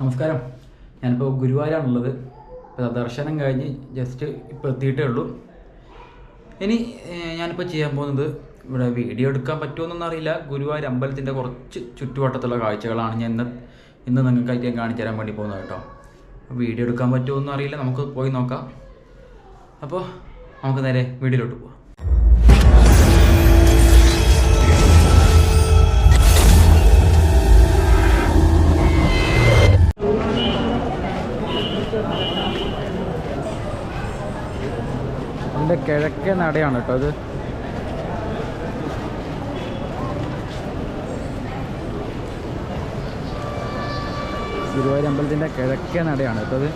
നമസ്കാരം. ഞാനിപ്പോൾ ഗുരുവായൂരാണുള്ളത്. ഇപ്പോൾ ദർശനം കഴിഞ്ഞ് ജസ്റ്റ് ഇപ്പോൾ എത്തിയിട്ടേ ഉള്ളൂ. ഇനി ഞാനിപ്പോൾ ചെയ്യാൻ പോകുന്നത് ഇവിടെ വീഡിയോ എടുക്കാൻ പറ്റുമെന്നൊന്നും അറിയില്ല. ഗുരുവായൂർ അമ്പലത്തിന്റെ കുറച്ച് ചുറ്റുവട്ടത്തുള്ള കാഴ്ചകളാണ് ഞാൻ ഇന്ന് ഇന്ന് നിങ്ങൾക്കായിട്ട് ഞാൻ കാണിച്ചു തരാൻ വേണ്ടി പോകുന്നത് കേട്ടോ. വീഡിയോ എടുക്കാൻ പറ്റുമോന്നും അറിയില്ല. നമുക്ക് പോയി നോക്കാം. അപ്പോൾ നമുക്ക് നേരെ വീഡിയോയിലോട്ട് പോവാം. കിഴക്കേ നടയാണ് കേട്ടോ അത് ഗുരുവായൂർ അമ്പലത്തിന്റെ കിഴക്കേ നടയാണ് കേട്ടോ ഇത്.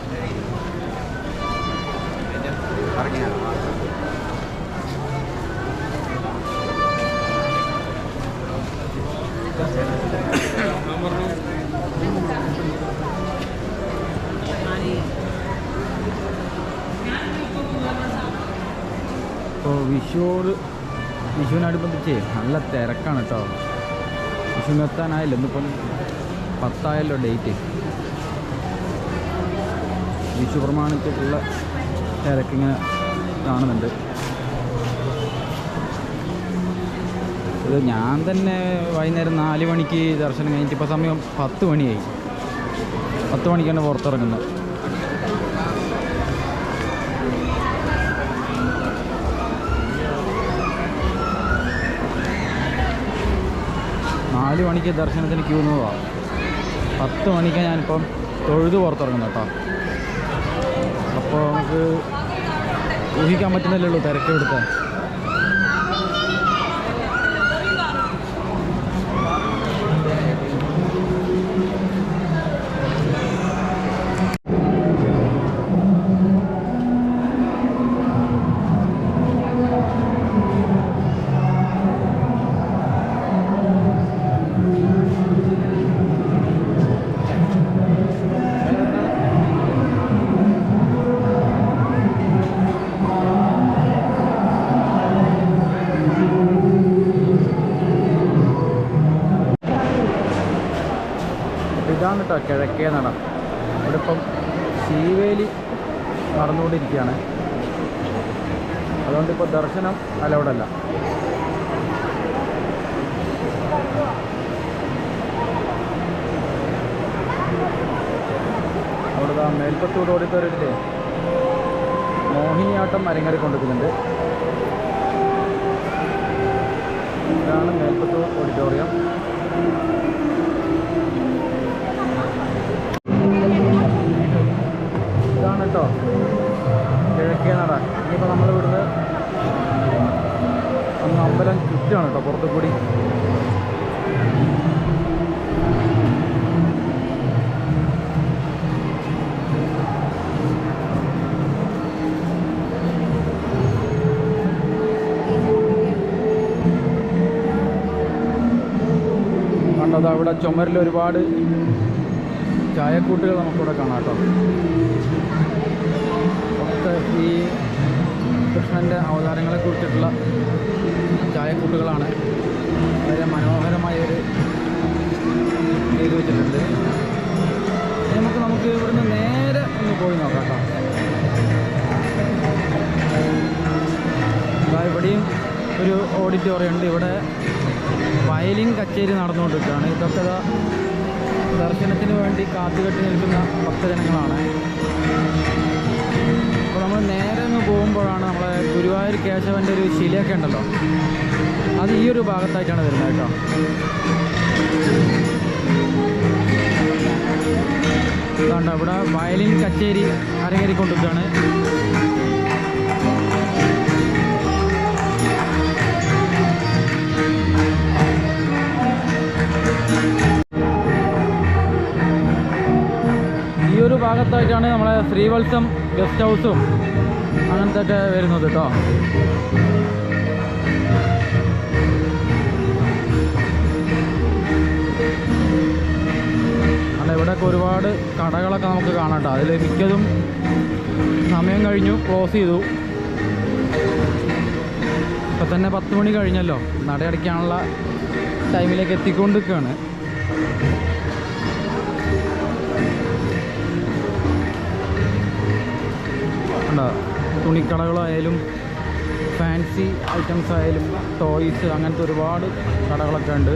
ഇപ്പോൾ വിഷുവോട് വിഷുവിനടുബന്ധിച്ച് നല്ല തിരക്കാണ് കേട്ടോ വിഷുവിനെത്താനായല്ലോ ഇന്നിപ്പം പത്തായല്ലോ ഡേറ്റ്. വിഷു പ്രമാണിച്ചിട്ടുള്ള തിരക്കിങ്ങനെ കാണുന്നുണ്ട്. ഇത് ഞാൻ തന്നെ വൈകുന്നേരം നാല് മണിക്ക് ദർശനം കഴിഞ്ഞിട്ട് ഇപ്പോൾ സമയം പത്ത് മണിയായി. പത്ത് മണിക്കാണ് പുറത്തിറങ്ങുന്നത്. നാല് മണിക്ക് ദർശനത്തിന് ക്യൂ നിന്നതാണ് പത്ത് മണിക്ക് ഞാനിപ്പം തൊഴുത് പുറത്തിറങ്ങുന്നത് കേട്ടോ. അപ്പോൾ നമുക്ക് ഊഹിക്കാൻ പറ്റുന്നില്ലല്ലോ ഉള്ളൂ കേട്ടോ കിഴക്കേ നട. ഇവിടെ ഇപ്പം ശീവേലി നടന്നുകൊണ്ടിരിക്കുകയാണ്. അതുകൊണ്ട് ഇപ്പോൾ ദർശനം അലൗഡല്ല. അവിടെ ആ മേൽപ്പത്തൂർ ഓഡിറ്റോറിയത്തിലെ മോഹിനിയാട്ടം അരങ്ങേറി കൊണ്ടിരിക്കുന്നുണ്ട് ഇതാണ് മേൽപ്പത്തൂർ ഓഡിറ്റോറിയം. കേട്ടോ. കിഴക്കേ നട ഇനിയിപ്പോൾ നമ്മൾ ഇവിടുന്ന് ഒന്ന് അമ്പലം ചുറ്റാണ് കേട്ടോ പുറത്തു കൂടി. കണ്ടത് അവിടെ ചുമരിൽ ഒരുപാട് ചായക്കൂട്ടുകൾ നമുക്കിവിടെ കാണാം കേട്ടോ. ഒക്കെ ഈ കൃഷ്ണന്റെ അവതാരങ്ങളെ കുറിച്ചിട്ടുള്ള ചായക്കൂട്ടുകളാണ് വളരെ മനോഹരമായ ഒരു വെച്ചിട്ടുണ്ട്. നമുക്ക് നമുക്ക് ഇവിടുന്ന് നേരെ ഒന്ന് പോയി നോക്കാം കേട്ടോ. ഇവിടെയും ഒരു ഓഡിറ്റോറിയം ഉണ്ട്. ഇവിടെ വയലിൻ കച്ചേരി നടന്നുകൊണ്ടിരിക്കുകയാണ്. ഇതൊക്കെ ദർശനത്തിന് വേണ്ടി കാത്തുകെട്ടി നിൽക്കുന്ന ഭക്തജനങ്ങളാണ്. നമ്മൾ നേരെ അങ്ങ് പോകുമ്പോഴാണ് നമ്മളെ ഗുരുവായൂർ കേശവന്റെ ഒരു ശിലയൊക്കെ ഉണ്ടല്ലോ. അത് ഈ ഒരു ഭാഗത്തായിട്ടാണ് വരുന്നത് കേട്ടോ. അതുകൊണ്ട് ഇവിടെ വയലിൻ കച്ചേരി അരങ്ങേറിക്കൊണ്ടിരിക്കുകയാണ്. ഭാഗത്തായിട്ടാണ് നമ്മളെ ശ്രീവത്സം ഗസ്റ്റ് ഹൗസും അങ്ങനത്തെ ഒക്കെ വരുന്നത് കേട്ടോ അല്ല ഇവിടെയൊക്കെ ഒരുപാട് കടകളൊക്കെ നമുക്ക് കാണാം കേട്ടോ അതിൽ മിക്കതും സമയം കഴിഞ്ഞു ക്ലോസ് ചെയ്തു. ഇപ്പം തന്നെ പത്ത് മണി കഴിഞ്ഞല്ലോ. നടയടയ്ക്കാനുള്ള ടൈമിലേക്ക് എത്തിക്കൊണ്ടിരിക്കുകയാണ്. തുണിക്കടകളായാലും ഫാൻസി ഐറ്റംസ് ആയാലും ടോയ്സ് അങ്ങനത്തെ ഒരുപാട് കടകളൊക്കെ ഉണ്ട്.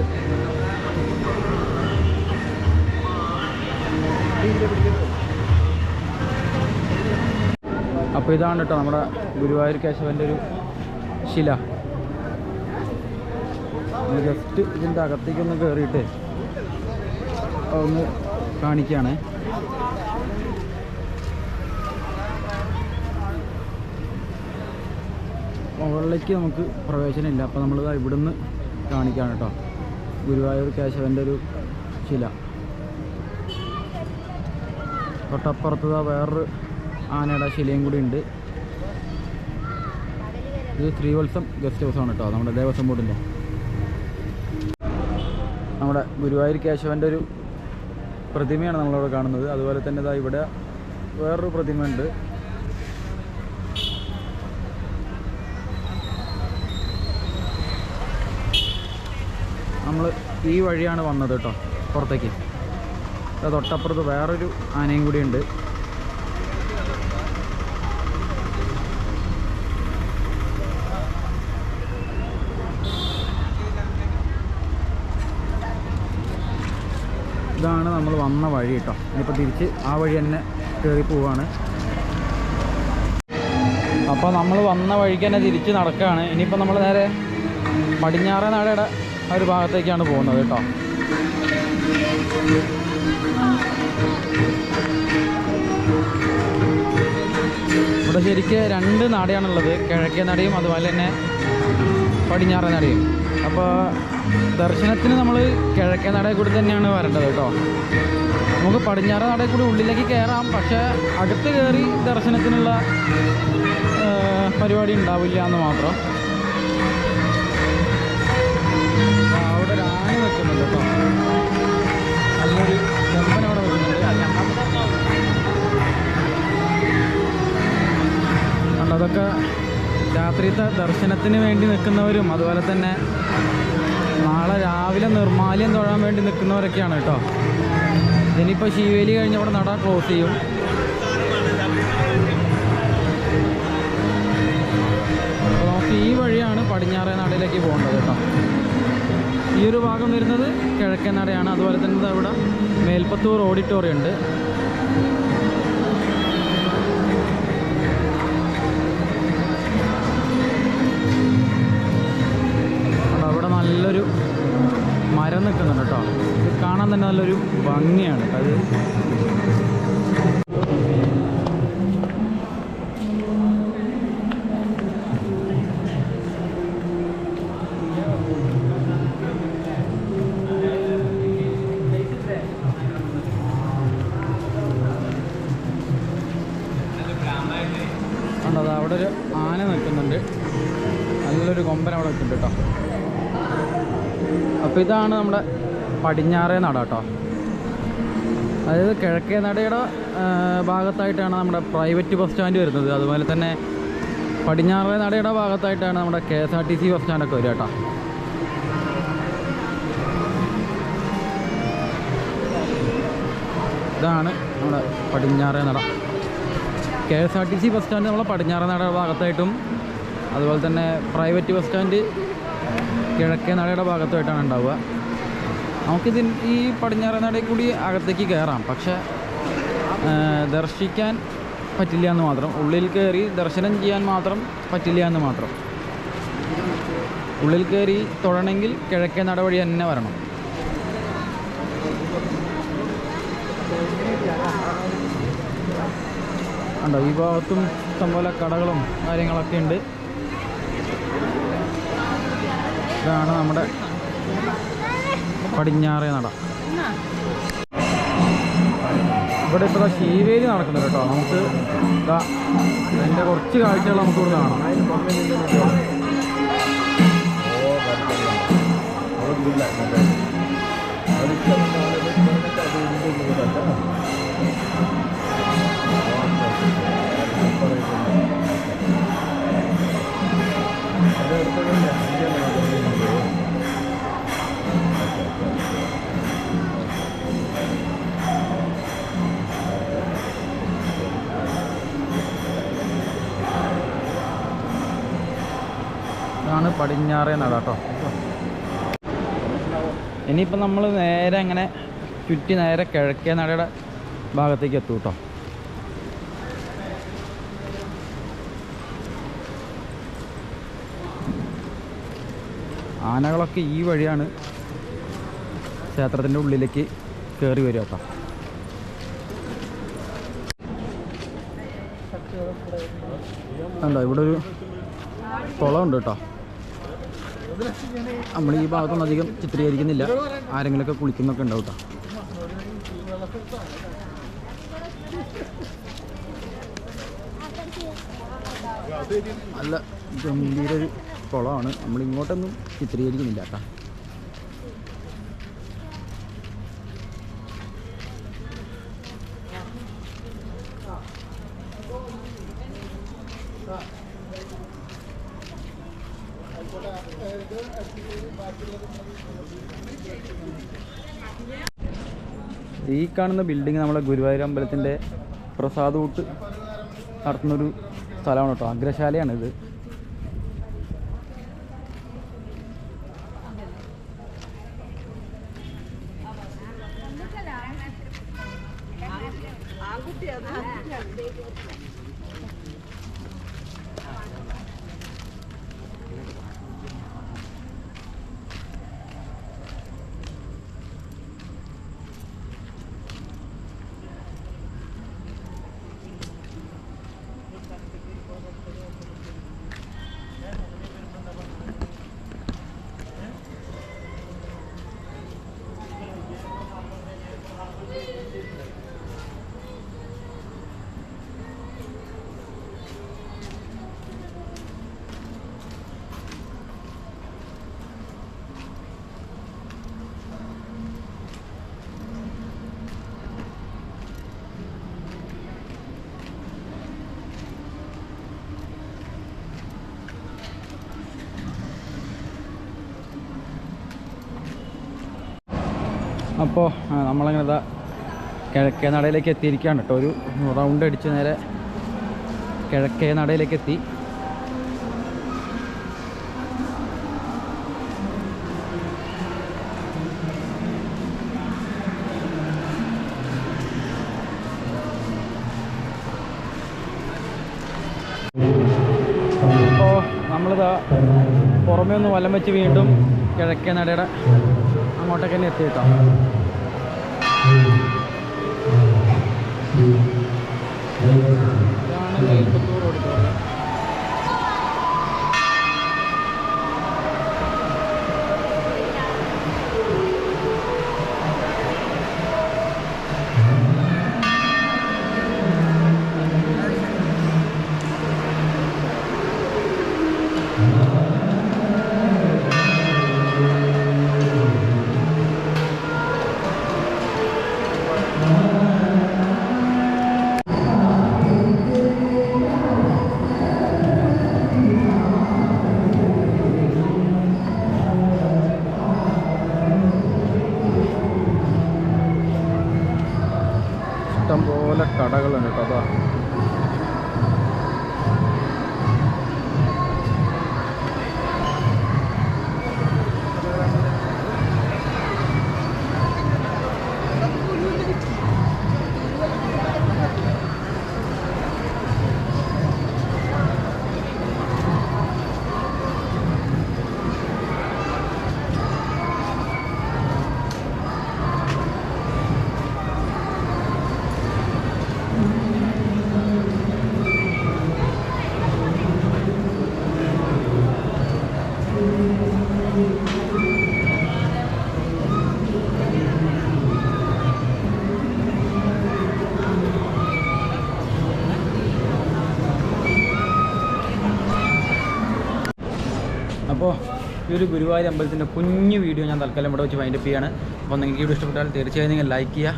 അപ്പോൾ ഇതാണ് കേട്ടോ നമ്മുടെ ഗുരുവായൂർ കേശവന്റെ ഒരു ശില. ജസ്റ്റ് ഇതിന്റെ അകത്തേക്കൊന്ന് കയറിയിട്ട് ഒന്ന് കാണിക്കുകയാണ് മുകളിലേക്ക് നമുക്ക് പ്രവേശനമില്ല. അപ്പോൾ നമ്മൾ ഇവിടുന്ന് കാണിക്കുകയാണ് കേട്ടോ. ഗുരുവായൂർ കേശവന്റെ ഒരു ശില. തൊട്ടപ്പുറത്ത് വേറൊരു ആനയുടെ ശിലയും കൂടി ഉണ്ട്. ഇത് ശ്രീവത്സം ഗസ്റ്റ് ഹൗസാണ് കേട്ടോ നമ്മുടെ ദേവസ്വം ബോർഡിന്റെ നമ്മുടെ ഗുരുവായൂർ കേശവന്റെ ഒരു പ്രതിമയാണ് നമ്മളിവിടെ കാണുന്നത്. അതുപോലെ തന്നെ ഇതാ ഇവിടെ വേറൊരു പ്രതിമയുണ്ട്. നമ്മൾ ഈ വഴിയാണ് വന്നത് കേട്ടോ പുറത്തേക്ക്. തൊട്ടപ്പുറത്ത് വേറൊരു ആനയും കൂടി ഉണ്ട്. ഇതാണ് നമ്മൾ വന്ന വഴി കേട്ടോ. ഇനിയിപ്പോൾ തിരിച്ച് ആ വഴി തന്നെ കയറി പോവാണ്. അപ്പോൾ നമ്മൾ വന്ന വഴിക്ക് തന്നെ തിരിച്ച് നടക്കുകയാണ് ഇനിയിപ്പോൾ നമ്മൾ നേരെ പടിഞ്ഞാറേ നടയുടെ ആ ഒരു ഭാഗത്തേക്കാണ് പോകുന്നത് കേട്ടോ. ഇവിടെ ശരിക്ക് രണ്ട് നടയാണുള്ളത്. കിഴക്കേ നടയും അതുപോലെ തന്നെ പടിഞ്ഞാറൻ നടയും. അപ്പോൾ ദർശനത്തിന് നമ്മൾ കിഴക്കേ നടയിൽ കൂടി തന്നെയാണ് വരേണ്ടത് കേട്ടോ. നമുക്ക് പടിഞ്ഞാറ് നടയിൽ കൂടി ഉള്ളിലേക്ക് കയറാം. പക്ഷേ അടുത്ത് കയറി ദർശനത്തിനുള്ള പരിപാടി ഉണ്ടാവില്ല എന്ന് മാത്രം. ആന വെക്കുന്നുണ്ട് കേട്ടോ. നല്ലൊരു കമ്പനി അവിടെ അതൊക്കെ ദർശനത്തിന് വേണ്ടി നിൽക്കുന്നവരും അതുപോലെ തന്നെ നാളെ രാവിലെ നിർമാല്യം തൊഴാൻ വേണ്ടി നിൽക്കുന്നവരൊക്കെയാണ് കേട്ടോ. ഇനിയിപ്പോൾ ശിവേലി കഴിഞ്ഞ് അവിടെ നട ക്ലോസ് ചെയ്യും. അപ്പോൾ നമുക്ക് ഈ വഴിയാണ് പടിഞ്ഞാറേ നാടിലേക്ക് പോകേണ്ടത് കേട്ടോ. ഈ ഒരു ഭാഗം വരുന്നത് കിഴക്കനടയാണ്. അതുപോലെ തന്നെ അവിടെ മേൽപ്പത്തൂർ ഓഡിറ്റോറിയം ഉണ്ട്. അവിടെ നല്ലൊരു മരം നിൽക്കുന്നുണ്ട് കേട്ടോ. കാണാൻ തന്നെ നല്ലൊരു ഭംഗിയാണ് അത് അപ്പോൾ ഇതാണ് നമ്മുടെ പടിഞ്ഞാറേ നട കേട്ടോ. അതായത് കിഴക്കേ നടയുടെ ഭാഗത്തായിട്ടാണ് നമ്മുടെ പ്രൈവറ്റ് ബസ് സ്റ്റാൻഡ് വരുന്നത്. അതുപോലെ തന്നെ പടിഞ്ഞാറേ നടയുടെ ഭാഗത്തായിട്ടാണ് നമ്മുടെ K S R T C bus സ്റ്റാൻഡൊക്കെ വരിക കേട്ടോ. ഇതാണ് നമ്മുടെ പടിഞ്ഞാറേ നട. K S R T C bus stand നമ്മളെ പടിഞ്ഞാറേ നട ഭാഗത്തായിട്ടും അതുപോലെ തന്നെ പ്രൈവറ്റ് ബസ് സ്റ്റാൻഡ് കിഴക്കേ നടയുടെ ഭാഗത്തായിട്ടാണ് ഉണ്ടാവുക. നമുക്കിതിൻ ഈ പടിഞ്ഞാറേ നടയിൽ കൂടി അകത്തേക്ക് കയറാം. പക്ഷെ ദർശിക്കാൻ പറ്റില്ല എന്ന് മാത്രം. ഉള്ളിൽ കയറി ദർശനം ചെയ്യാൻ മാത്രം പറ്റില്ല എന്ന് മാത്രം. ഉള്ളിൽ കയറി തൊഴണമെങ്കിൽ കിഴക്കേ നടവഴി തന്നെ വരണം. ഉണ്ടോ ഈ ഭാഗത്തും ഇഷ്ടംപോലെ കടകളും കാര്യങ്ങളൊക്കെ ഉണ്ട്. ഇതാണ് നമ്മുടെ പടിഞ്ഞാറേ നട. ഇവിടെ ഇപ്പോൾ ശീവേലി നടക്കുന്നത് കേട്ടോ. നമുക്ക് ഇതാ അതിന്റെ കുറച്ച് കാഴ്ചകൾ നമുക്ക് ഇവിടെ കാണാം. അതെടുത്ത് പടിഞ്ഞാറേ നട കേട്ടോ. ഇനിയിപ്പോൾ നമ്മൾ നേരെ അങ്ങനെ ചുറ്റി നേരെ കിഴക്കേ നടയുടെ ഭാഗത്തേക്ക് എത്തും കേട്ടോ. ആനകളൊക്കെ ഈ വഴിയാണ് ക്ഷേത്രത്തിന്റെ ഉള്ളിലേക്ക് കയറി വരിക കേട്ടോ. കണ്ടോ ഇവിടെ ഒരു കുളമുണ്ട് കേട്ടോ. നമ്മൾ ഈ ഭാഗത്തൊന്നും അധികം ചിത്രീകരിക്കുന്നില്ല. ആരെങ്കിലുമൊക്കെ കുളിക്കുന്നൊക്കെ ഉണ്ടാവും നല്ല ഗംഭീര കുളമാണ്. നമ്മൾ ഇങ്ങോട്ടൊന്നും ചിത്രീകരിക്കുന്നില്ല കേട്ടോ ഈ കാണുന്ന ബിൽഡിംഗ് നമ്മളെ ഗുരുവായൂർ അമ്പലത്തിന്റെ പ്രസാദൂട്ട് നടത്തുന്നൊരു സ്ഥലമാണ് കേട്ടോ. അഗ്രശാലയാണിത്. അപ്പോൾ നമ്മളങ്ങനെ ഇതാ കിഴക്കേ നടയിലേക്ക് എത്തിയിരിക്കുകയാണ് കേട്ടോ. ഒരു റൗണ്ട് അടിച്ച് നേരെ കിഴക്കേ നടയിലേക്ക് എത്തി. അപ്പോൾ നമ്മളിതാ പുറമേ ഒന്ന് വലം വെച്ച് വീണ്ടും കിഴക്കേ നടയുടെ അങ്ങോട്ടേക്ക് തന്നെ എത്തി കേട്ടോ. ഇതാണ് മേൽപ്പത്തൂർ ഓഡിറ്റോറിയം അപ്പോൾ ഈ ഒരു ഗുരുവായൂർ അമ്പലത്തിന്റെ കുഞ്ഞു വീഡിയോ ഞാൻ തൽക്കാലം ഇവിടെ വെച്ച് വൈൻഡപ്പ് ചെയ്യാണ്. അപ്പോൾ നിങ്ങൾക്ക് വീഡിയോ ഇഷ്ടപ്പെട്ടാൽ തീർച്ചയായും നിങ്ങൾ ലൈക്ക് ചെയ്യുക.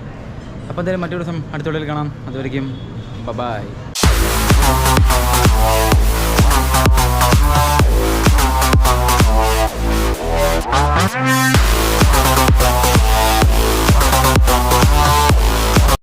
അപ്പോൾ എന്തായാലും മറ്റൊരു ദിവസം അടുത്തുള്ളിൽ കാണാം. അതുവരെയും ബബായ്.